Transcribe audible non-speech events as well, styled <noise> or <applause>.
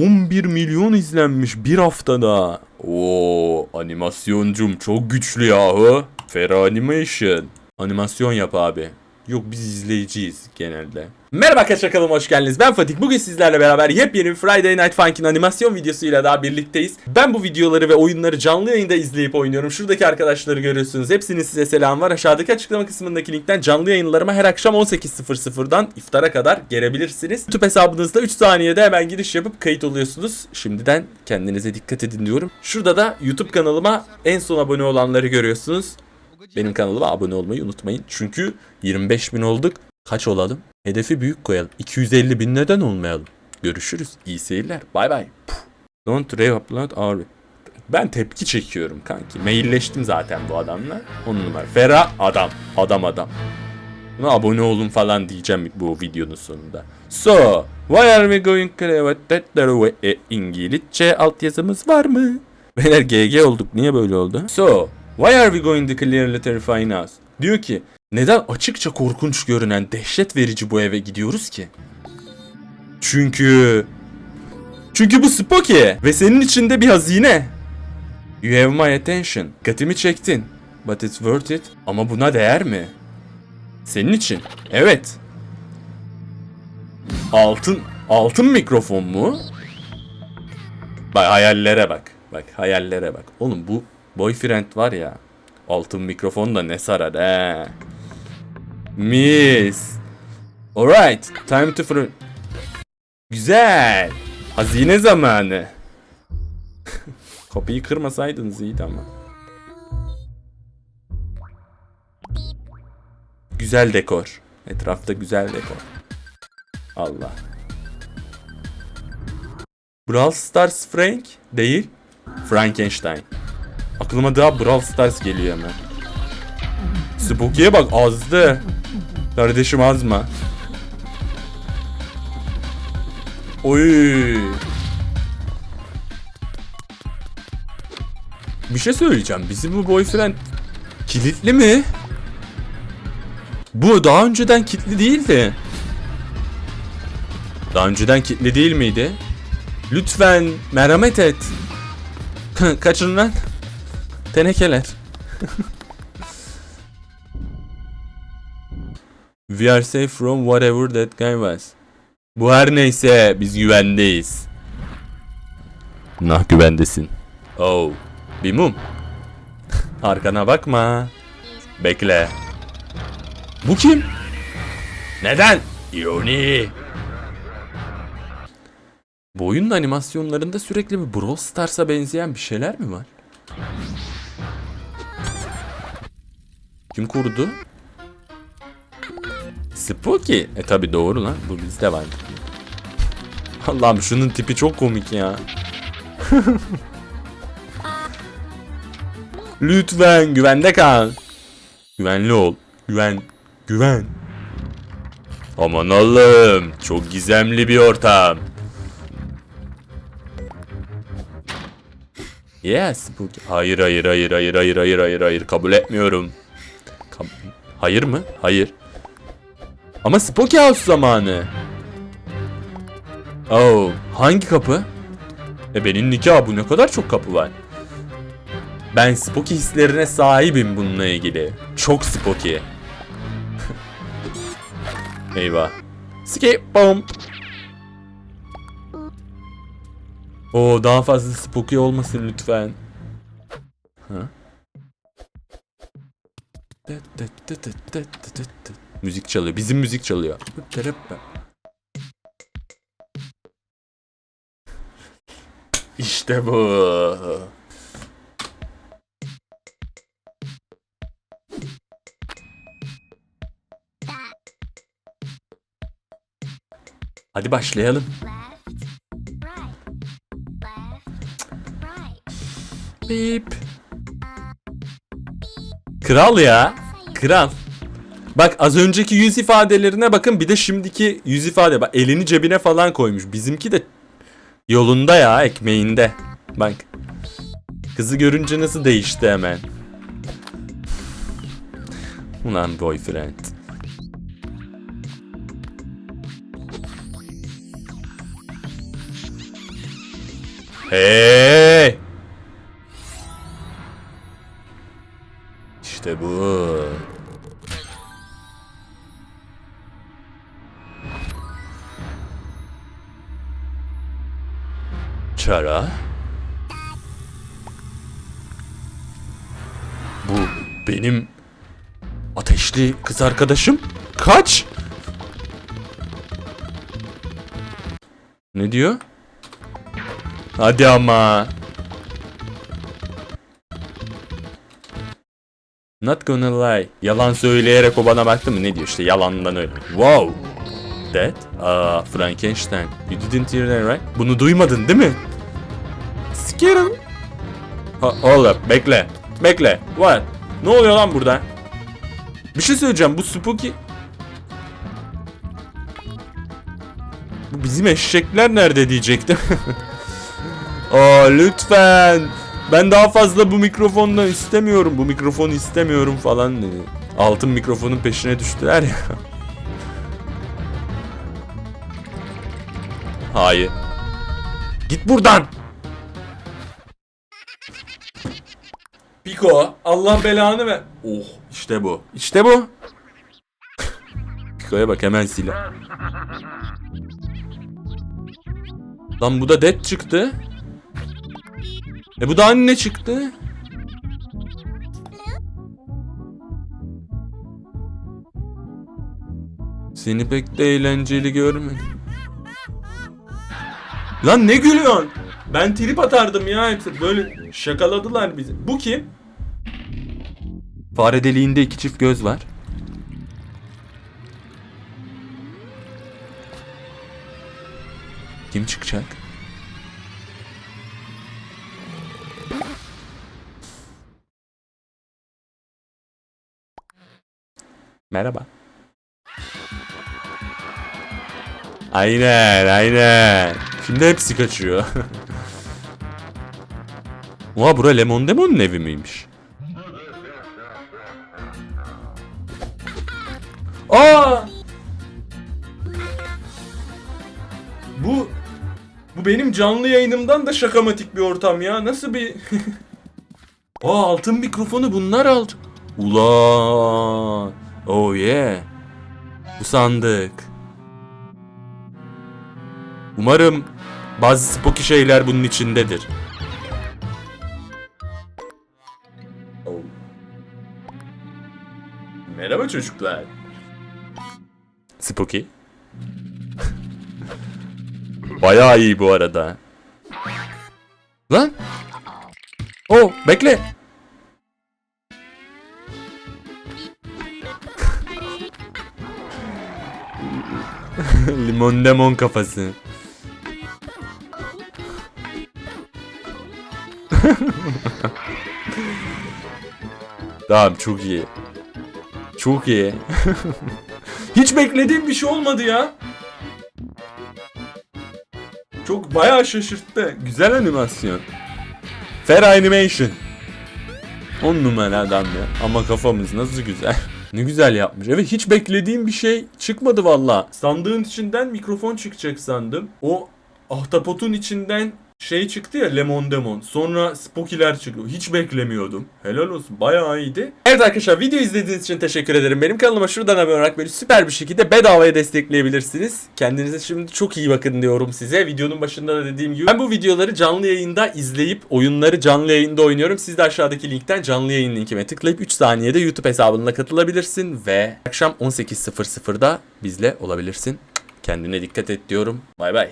11 milyon izlenmiş bir haftada. Oo animasyoncum çok güçlü yahu. Fera Animation. Animasyon yap abi. Yok biz izleyiciyiz genelde. Merhaba arkadaşlar kanalıma hoş geldiniz. Ben Fatih. Bugün sizlerle beraber yepyeni Friday Night Funkin' animasyon videosuyla daha birlikteyiz. Ben bu videoları ve oyunları canlı yayında izleyip oynuyorum. Şuradaki arkadaşları görüyorsunuz. Hepsinin size selam var. Aşağıdaki açıklama kısmındaki linkten canlı yayınlarıma her akşam 18.00'dan iftara kadar gelebilirsiniz. YouTube hesabınızda 3 saniyede hemen giriş yapıp kayıt oluyorsunuz. Şimdiden kendinize dikkat edin diyorum. Şurada da YouTube kanalıma en son abone olanları görüyorsunuz. Benim kanalıma abone olmayı unutmayın. Çünkü 25 bin olduk. Kaç olalım? Hedefi büyük koyalım. 250 bin neden olmayalım? Görüşürüz. İyi seyirler. Bay bay. Don't re-upload our... Ben tepki çekiyorum kanki. Mailleştim zaten bu adamla. On numara. Ferah adam. Adam adam. Buna abone olun falan diyeceğim bu videonun sonunda. So, why are we going cravat that way? E, İngilizce altyazımız var mı? Beyler GG olduk. Niye böyle oldu? So, why are we going to clearly terrify us? Diyor ki, neden açıkça korkunç görünen dehşet verici bu eve gidiyoruz ki? Çünkü... Çünkü bu Spooky ve senin içinde bir hazine. You have my attention. Dikkatimi çektin. But it's worth it. Ama buna değer mi? Senin için. Evet. Altın altın mikrofon mu? Bak hayallere bak. Bak hayallere bak. Oğlum bu boyfriend var ya. Altın mikrofon da ne sarar he. Miss. Alright. Time to fr- Güzel. Hazine zamanı. <laughs> Kapıyı kırmasaydınız iyiydi ama. Güzel dekor. Etrafta güzel dekor. Allah. Brawl Stars Frank değil. Frankenstein. Aklıma daha Brawl Stars geliyor hemen. Spooky'ye bak azdı. Kardeşim azma. Oy. Bir şey söyleyeceğim. Bizim bu boyfriend kilitli mi? Bu daha önceden kilitli değildi. Daha önceden kilitli değil miydi? Lütfen merhamet et. <laughs> Kaçın lan. Tenekeler. We are safe from whatever that guy was. Bu her neyse biz güvendeyiz. Nah güvendesin. Oh. Bir mum. Arkana bakma. Bekle. Bu kim? Neden? İroni. Bu oyunun animasyonlarında sürekli bir Brawl Stars'a benzeyen bir şeyler mi var? Kim kurdu? Spooky. E tabi doğru lan. Bu bizde var. Allah'ım şunun tipi çok komik ya. <laughs> Lütfen güvende kal. Güvenli ol. Güven. Güven. Aman Allah'ım. Çok gizemli bir ortam. Yes. Spooky. Hayır hayır hayır hayır hayır hayır hayır hayır kabul etmiyorum. Hayır mı? Hayır. Ama Spooky House zamanı. Oh, hangi kapı? E benim nikah bu ne kadar çok kapı var. Ben Spooky hislerine sahibim bununla ilgili. Çok Spooky. <laughs> Eyvah. Skip bomb. Oo daha fazla Spooky olmasın lütfen. Ha? Müzik çalıyor. Bizim müzik çalıyor. İşte bu. Hadi başlayalım. Bip. Kral ya. Kral. Bak az önceki yüz ifadelerine bakın bir de şimdiki yüz ifade. Bak elini cebine falan koymuş. Bizimki de yolunda ya ekmeğinde. Bak. Kızı görünce nasıl değişti hemen. Ulan boyfriend. Hey! Çara. Bu benim ateşli kız arkadaşım. Kaç? Ne diyor? Hadi ama. Not gonna lie. Yalan söyleyerek o bana baktı mı? Ne diyor işte yalandan öyle. Wow. That? Aa Frankenstein. You didn't hear that right? Bunu duymadın değil mi? Scared. Ha, up. Bekle. Bekle. What? Ne oluyor lan burada? Bir şey söyleyeceğim. Bu spooky... Bu bizim eşekler nerede diyecektim. <laughs> Aa lütfen. Ben daha fazla bu mikrofondan istemiyorum. Bu mikrofonu istemiyorum falan dedi. Altın mikrofonun peşine düştüler ya. <laughs> Hayır. Git buradan. Piko Allah belanı ver. Oh işte bu. İşte bu. Piko'ya bak hemen silah. Lan bu da dead çıktı. E bu da anne çıktı. Seni pek de eğlenceli görmedim. Lan ne gülüyorsun? Ben trip atardım ya. Böyle şakaladılar bizi. Bu kim? Fare deliğinde iki çift göz var. Kim çıkacak? Merhaba. Aynen aynen. Şimdi hepsi kaçıyor. <laughs> Oha bura Lemon Demon'un evi miymiş? Aa! Bu bu benim canlı yayınımdan da şakamatik bir ortam ya. Nasıl bir <laughs> Aa altın mikrofonu bunlar aldı. Ulan. Oh yeah. Bu sandık. Umarım bazı spooky şeyler bunun içindedir. Merhaba çocuklar. Spooky. <laughs> Bayağı iyi bu arada. Lan. Oh bekle. <laughs> Limon lemon kafası. <laughs> tamam çok iyi. Çok iyi. Hiç beklediğim bir şey olmadı ya. Çok bayağı şaşırttı. Güzel animasyon. Fair Animation. 10 numara adam ya. Ama kafamız nasıl güzel. <laughs> ne güzel yapmış. Evet hiç beklediğim bir şey çıkmadı valla. Sandığın içinden mikrofon çıkacak sandım. O ahtapotun içinden şey çıktı ya Lemon Demon. Sonra Spooky'ler çıkıyor. Hiç beklemiyordum. Helal olsun. Bayağı iyiydi. Evet arkadaşlar video izlediğiniz için teşekkür ederim. Benim kanalıma şuradan abone olarak böyle süper bir şekilde bedavaya destekleyebilirsiniz. Kendinize şimdi çok iyi bakın diyorum size. Videonun başında da dediğim gibi ben bu videoları canlı yayında izleyip oyunları canlı yayında oynuyorum. Siz de aşağıdaki linkten canlı yayın linkime tıklayıp 3 saniyede YouTube hesabına katılabilirsin ve akşam 18.00'da bizle olabilirsin. Kendine dikkat et diyorum. Bay bay.